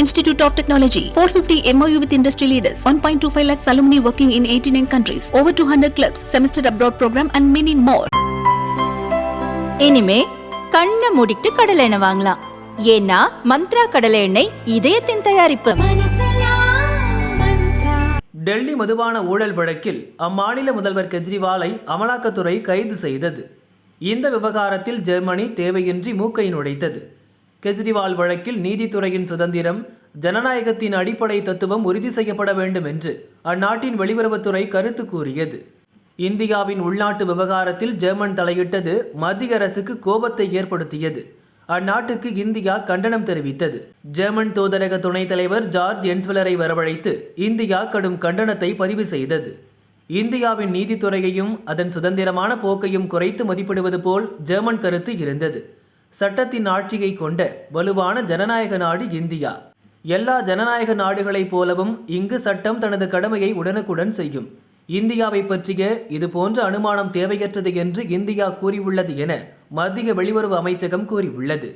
Institute of Technology, 450 MOU with industry leaders, 1.25 lakhs alumni working in 89 countries, over 200 clubs, semester abroad program and many more. இனிமே கண்ணை மூடிட்டு கடலை எண்ணெய் வாங்கலாம். ஏன்னா மந்த்ரா கடலை எண்ணெய் இதயத்தின் தயாரிப்பு. டெல்லி மதுபான ஊழல் வழக்கில் அம்மாநில முதல்வர் கெஜ்ரிவாலை அமலாக்கத்துறை கைது செய்தது. இந்த விவகாரத்தில் ஜெர்மனி தேவையின்றி மூக்கை நுழைத்தது. கெஜ்ரிவால் வழக்கில் நீதித்துறையின் சுதந்திரம் ஜனநாயகத்தின் அடிப்படை தத்துவம் உறுதி செய்யப்பட வேண்டும் என்று அந்நாட்டின் வெளியுறவுத்துறை கருத்து கூறியது. இந்தியாவின் உள்நாட்டு விவகாரத்தில் ஜெர்மன் தலையிட்டது மத்திய அரசுக்கு கோபத்தை ஏற்படுத்தியது. அந்நாட்டுக்கு இந்தியா கண்டனம் தெரிவித்தது. ஜெர்மன் தூதரக துணைத் தலைவர் ஜார்ஜ் என்ஸ்வலரை வரவழைத்து இந்தியா கடும் கண்டனத்தை பதிவு செய்தது. இந்தியாவின் நீதித்துறையையும் அதன் சுதந்திரமான போக்கையும் குறைத்து மதிப்பிடுவது போல் ஜெர்மன் கருத்து இருந்தது. சட்டத்தின் ஆட்சியை கொண்ட வலுவான ஜனநாயக நாடு இந்தியா. எல்லா ஜனநாயக நாடுகளைப் போலவும் இங்கு சட்டம் தனது கடமையை உடனுக்குடன் செய்யும். இந்தியாவை பற்றிய இது போன்ற அனுமானம் தேவையற்றது என்று இந்தியா கூறியுள்ளது என மத்திய வெளியுறவு அமைச்சகம் கூறியுள்ளது.